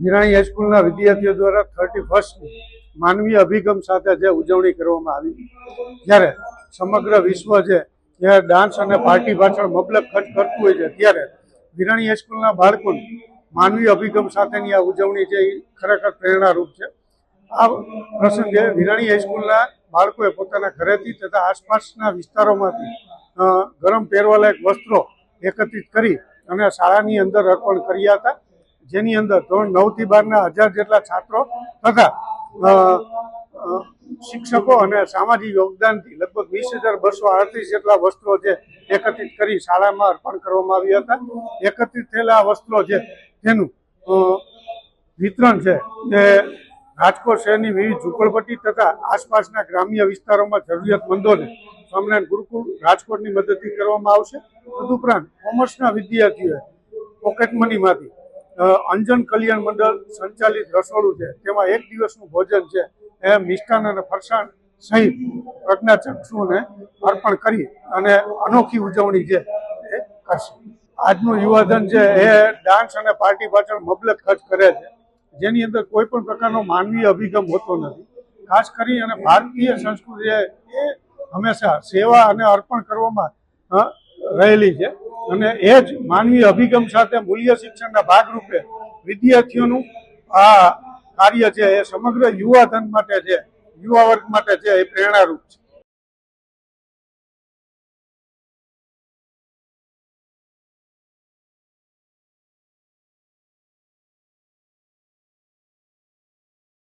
નિરાણી હાઈસ્કૂલના વિદ્યાર્થીઓ દ્વારા થર્ટી ફર્સ્ટની માનવીય અભિગમ સાથે જે ઉજવણી કરવામાં આવી. જ્યારે સમગ્ર વિશ્વ છે જ્યારે ડાન્સ અને પાર્ટી પાછળ મબલક ખર્ચ કરતું હોય છે, ત્યારે વિરાણી હાઈસ્કૂલના બાળકોને માનવીય અભિગમ સાથેની આ ઉજવણી છે એ ખરેખર પ્રેરણારૂપ છે. આ પ્રસંગે વિરાણી હાઈસ્કૂલના બાળકોએ પોતાના ઘરેથી તથા આસપાસના વિસ્તારોમાંથી ગરમ પહેરવાલાયક વસ્ત્રો એકત્રિત કરી અને શાળાની અંદર અર્પણ કર્યા હતા. જેની અંદર ધોરણ નવથી બારના હજાર જેટલા છાત્રો તથા શિક્ષકો અને સામાજિક યોગદાનથી લગભગ વીસ હજાર બસો આડત્રીસ જેટલા વસ્ત્રો જે એકત્રિત કરી શાળામાં અર્પણ કરવામાં આવ્યા હતા. એકત્રિત થયેલા વસ્ત્રો છે તેનું વિતરણ છે એ રાજકોટ શહેરની વિવિધ ઝુંપડપટ્ટી તથા આસપાસના ગ્રામ્ય વિસ્તારોમાં જરૂરિયાતમંદોને સ્વામિનારાયણ ગુરુકુળ રાજકોટની મદદથી કરવામાં આવશે. તદુપરાંત કોમર્સના વિદ્યાર્થીઓએ પોકેટ મનીમાંથી અંજન કલ્યાણ મંડળ સંચાલિત રસોડું છે. તેમાં એક દિવસનું ભોજન છે. એ મિષ્ટાન અને ફરસાણ સહિત પ્રજ્ઞાચક્ષુને અર્પણ કરી અને અનોખી ઉજવણી છે એ કરશે. આજનું યુવાધન છે એ ડાન્સ અને પાર્ટી પાછળ મબલક ખર્ચ કરે છે. જેની અંદર કોઈ પણ પ્રકારનો માનવીય અભિગમ હોતો નથી. ખાસ કરી અને ભારતીય સંસ્કૃતિ એ હંમેશા સેવા અને અર્પણ કરવામાં રહેલી છે. અને એ જ માનવીય અભિગમ સાથે મૂલ્ય શિક્ષણના ભાગરૂપે વિદ્યાર્થીઓનું આ કાર્ય છે એ સમગ્ર યુવાધન માટે છે, યુવા વર્ગ માટે છે એ પ્રેરણારૂપ છે.